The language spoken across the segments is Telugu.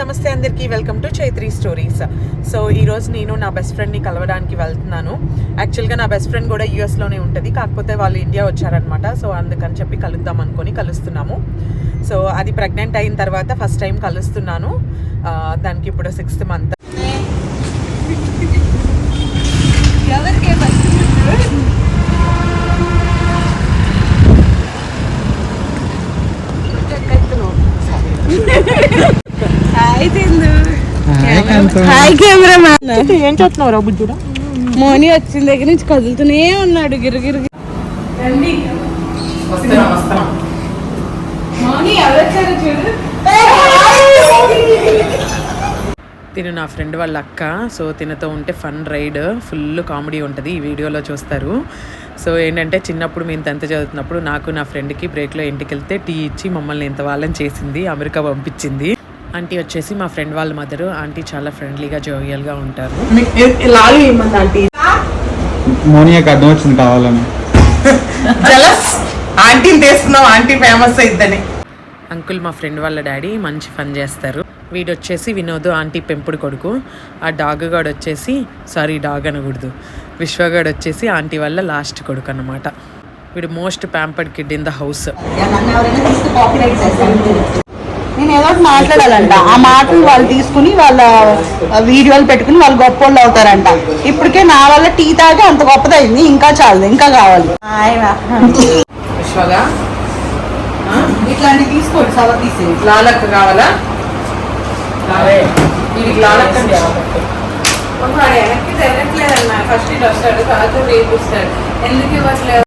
నమస్తే అందరికీ. Welcome to Chaitri stories so ఈరోజు నేను నా బెస్ట్ ఫ్రెండ్ని కలవడానికి వెళ్తున్నాను. యాక్చువల్గా నా బెస్ట్ ఫ్రెండ్ కూడా యూఎస్లోనే ఉంటుంది. కాకపోతే వాళ్ళు ఇండియా వచ్చారనమాట సో అందుకని చెప్పి కలుద్దాం అనుకొని కలుస్తున్నాము. సో అది ప్రెగ్నెంట్ అయిన తర్వాత ఫస్ట్ టైం కలుస్తున్నాను. Uh, దానికి ఇప్పుడు సిక్స్త్ మంత్ హాయ్ కెమెరామ్యాన్ ఏం చేస్తున్నావు బుజ్జుడా మోని వచ్చిన దగ్గర నుంచి కదులుతూనే ఉన్నాడు గిరగిరి వస్తున్నా వస్తున్నా మోని ఎవరొచ్చారు చూడు. తిను నా ఫ్రెండ్ వాళ్ళ అక్క. సో తినతో ఉంటే ఫన్ రైడ్. ఫుల్ కామెడీ ఉంటుంది ఈ వీడియోలో చూస్తారు. సో ఏంటంటే చిన్నప్పుడు మేము టెన్త్ చదువుతున్నప్పుడు నాకు నా ఫ్రెండ్కి బ్రేక్లో ఇంటికి వెళ్తే టీ ఇచ్చి మమ్మల్ని ఇంత వాళ్ళని చేసింది అమెరికా పంపించింది. ఆంటీ వచ్చేసి మా ఫ్రెండ్ వాళ్ళ మదరు. ఆంటీ చాలా ఫ్రెండ్లీగా జోవియల్గా ఉంటారు. ఆంటీ? మోనియాకి అర్థం వచ్చింది కావాలని. జలస్ ఆంటీని తీసుకున్నాం ఆంటీ ఫేమస్ అయిద్దని. అంకుల్ మా ఫ్రెండ్ వాళ్ళ డాడీ మంచి ఫన్ చేస్తారు. వీడు వచ్చేసి వినోద్ ఆంటీ పెంపుడు కొడుకు. ఆ డాగ్ గాడు వచ్చేసి సారీ డాగ్ అనకూడదు. విశ్వగాడు వచ్చేసి ఆంటీ వాళ్ళ లాస్ట్ కొడుకు అన్నమాట. వీడు most pampered kid in the house. నేను ఏదో ఒకటి మాట్లాడాలంట. ఆ మాటలు వాళ్ళు తీసుకుని వాళ్ళ వీడియోలు పెట్టుకుని వాళ్ళు గొప్పోళ్ళు అవుతారంట. ఇప్పటికే నా వల్ల టీ తాగి అంత గొప్పదైంది. ఇంకా చాలు ఇంకా కావాలి. ఇట్లాంటివి తీసుకోండి సవ తీసి లాలక్క కావాలా? వీడికి లాలక్క వెనక్కి జరగట్లేదన్న ఫస్ట్ ఇటు వస్తాడు తర్వాత రేపు వస్తాడు. ఎందుకు ఇవ్వట్లేదు?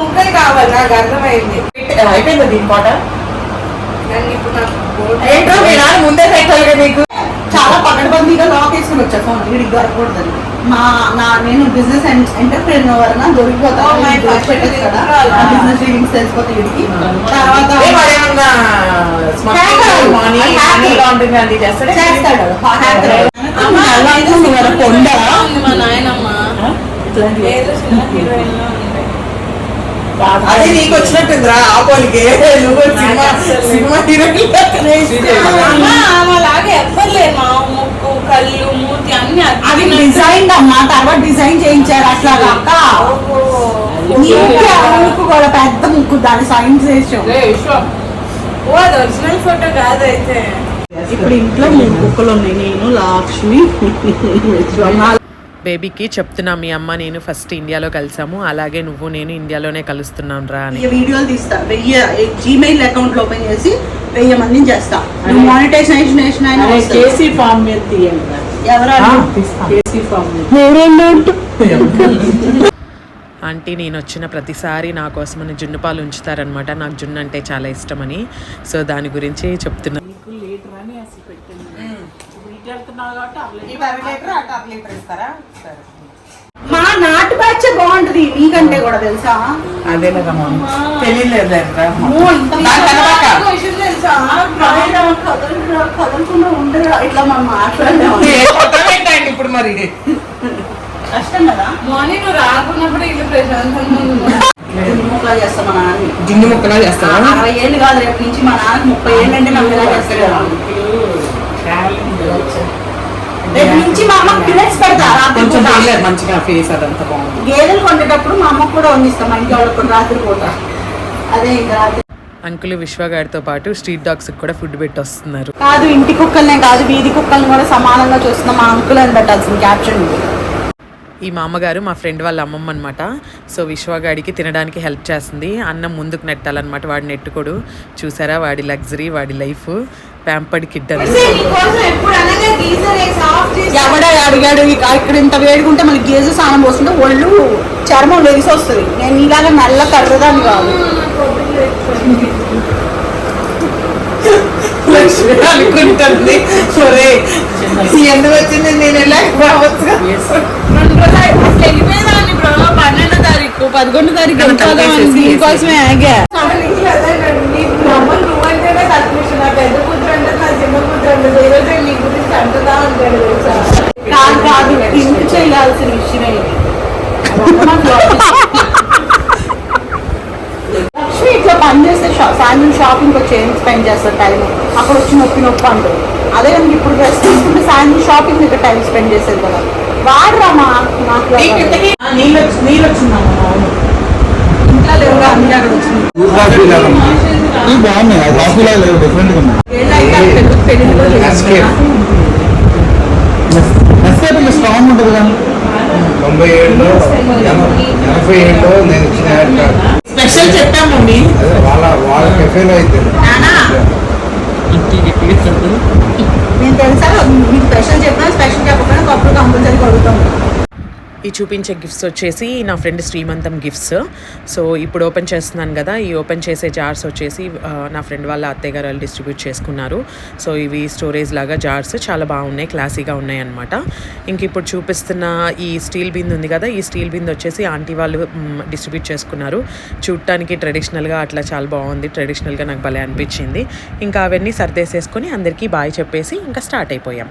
ముగ్గురు కావాలి నాకు అర్థమైంది. అయిపోయిందా దీని పాట ఏంటో మీ నాన్న ముందే పెట్టాలి నీకు. చాలా పకడ్బందీగా లాక్ వేసుకుని వచ్చా ఫోన్ వీడికి దొరకకూడదని మా నా నేను బిజినెస్ ఎంటర్ప్రెన్యూర్ వలన దొరికిపోతా. Oh my God. Business dealings తెలిసిపోతే వీడికి. తర్వాత చేస్తాడా? కొండ ఉంది మా నాయనమ్మ ఏదో చిన్న హీరోయిన్లో ఉంది అది నీకు వచ్చినట్టుందిరా ఆ పోలికి నువ్వు సినిమా సినిమా హీరోయిన్ అమ్మ ఆమెలాగా ఎవ్వరు లేరు. మా ముక్కు కళ్ళు మూతి అన్ని అది డిజైన్ అమ్మా తర్వాత డిజైన్ చేయించారు అట్లా అక్క. నీ ముక్కు కూడా పెద్ద ముక్కు దాని సైన్స్ వేసాం ఓ అది ఒరిజినల్ ఫోటో కాదైతే. ఇప్పుడు ఇంట్లో మూడు కుక్కలు ఉన్నాయి నేను లక్ష్మి. బేబీకి చెప్తున్నా మీ అమ్మ నేను ఫస్ట్ ఇండియాలో కలిసాము. అలాగే నువ్వు నేను ఇండియాలోనే కలుస్తున్నాం రా అని. ఈ వీడియోలు తీస్తా. వెయ్యి జీమెయిల్ అకౌంట్ ఓపెన్ చేసి వెయ్యి మందిని చేస్తా. నువ్వు మానిటైజేషన్ చేసిన. కేసీ ఫామ్ మీద తీయండి ఎవరు కేసీ ఫామ్ మీద. ఆంటీ నేను వచ్చిన ప్రతిసారి నా కోసమని జున్ను పాలు ఉంచుతారనమాట నాకు జున్ను అంటే చాలా ఇష్టమని. సో దాని గురించి మా నాటు బ్యాచ్ బాగుంటది నీకంటే కూడా తెలుసా? అదే తెలియలేదు కదలకుండా ఉండరా? ఇట్లా మనం ఇప్పుడు మరి. కష్టం కదా? మార్నింగ్ నువ్వు రాకున్నప్పుడు ఇల్లు ప్రశాంతంగా ముక్కలా చేస్తాం మా నాన్న ముక్కలా చేస్తావా? అరవై ఏళ్ళు కాదు రేపు నుంచి మా నాన్నకి ముప్పై ఏళ్ళు అంటే నాకు ఎలా చేస్తాడు రేపు నుంచి మా మంచిగా ఫేస్ అదంతా బాగుంది. గేదెలు కొనేటప్పుడు మా అమ్మకు కూడా వండిస్తాం మా ఇంట్లో వాళ్ళకి కూడా రాత్రి పూట. అదే ఇంకా రాత్రి. అంకుల్ విశ్వగాడితో పాటు స్ట్రీట్ డాగ్స్కి కూడా ఫుడ్ పెట్టి వస్తున్నారు కాదు ఇంటి కుక్కలనే కాదు వీధి కుక్కల్ని కూడా సమానంగా చూస్తున్నాం మా అంకుల్ అని పెట్టాల్సిన క్యాప్షన్ ఈ మా అమ్మగారు మా ఫ్రెండ్ వాళ్ళ అమ్మమ్మ అనమాట సో విశ్వగాడికి తినడానికి హెల్ప్ చేస్తుంది. అన్నం ముందుకు నెట్టాలన్నమాట. వాడి నెట్టుకోడు చూసారా? వాడి లగ్జరీ వాడి లైఫ్. ప్యాంపర్డ్ కిడ్ అని. గీజర్ ఎవడ అడిగాడు? ఇక ఇక్కడ ఇంత వేడుకుంటే మనకి గేజు స్నానం పోస్తుంటే ఒళ్ళు చర్మం లెగిసి వస్తుంది. నేను ఇలాగ నల్ల కర్రదాన్ని కాదు. అనుకుంటుంది సరే ఎందుకు వచ్చింది? నేను ఎలా రావచ్చు? పన్నెండో తారీఖు. పదకొండో తారీఖు దీనికోసమే ఆగా నువ్వంటేనే కన్ఫ్యూషన్ నా పెద్ద కూతురు అంటే నా చిన్న కూతురు అంటే ఈ రోజు నీ గురించి అంటున్నా ఉంటాడు తెలుసా కాదు కాదు ఇంటి చేయాల్సిన విషయమే పని చేస్తే షా- సాయంత్రం షాపింగ్ వచ్చి ఏం స్పెండ్ చేస్తారు టైం అక్కడ వచ్చి నొప్పి నొప్పి అంటారు. అదే కనుక ఇప్పుడు డ్రెస్ తీసుకుంటే సాయంత్రం షాపింగ్ దగ్గర టైం స్పెండ్ చేసేది కదా. వాడరా మా నాకు నీళ్ళు నీళ్ళు వచ్చిందమ్మా అవును ఇంట్లో లేవుగా అన్ని అక్కడ వచ్చింది. ఇది బాగున్నాయి అది కాఫీలా లేదు డిఫరెంట్గా ఉన్నాయి. నెక్స్ట్ అయితే స్ట్రాంగ్ ఉంటుంది కదా తొంభై ఏడులో ఎన- ఎనభై ఏడులో నేను ఇచ్చిన స్పెషల్ చెప్పాము వాళ్ళ వాళ్ళ కెఫేలో అయితే ఈ చూపించే గిఫ్ట్స్ వచ్చేసి నా ఫ్రెండ్ శ్రీమంతం గిఫ్ట్స్ సో ఇప్పుడు ఓపెన్ చేస్తున్నాను కదా ఈ ఓపెన్ చేసే జార్స్ వచ్చేసి నా ఫ్రెండ్ వాళ్ళ అత్తయ్య గారు వాళ్ళు డిస్ట్రిబ్యూట్ చేసుకున్నారు. సో ఇవి స్టోరేజ్ లాగా జార్స్ చాలా బాగున్నాయి క్లాసీగా ఉన్నాయి అనమాట ఇంక ఇప్పుడు చూపిస్తున్న ఈ స్టీల్ బింద్ ఉంది కదా ఈ స్టీల్ బింద్ వచ్చేసి ఆంటీ వాళ్ళు డిస్ట్రిబ్యూట్ చేసుకున్నారు. చూడటానికి ట్రెడిషనల్గా అట్లా చాలా బాగుంది ట్రెడిషనల్గా నాకు భలే అనిపించింది. ఇంకా అవన్నీ సర్దేసేసుకొని అందరికీ బాయ్ చెప్పేసి ఇంకా స్టార్ట్ అయిపోయాం.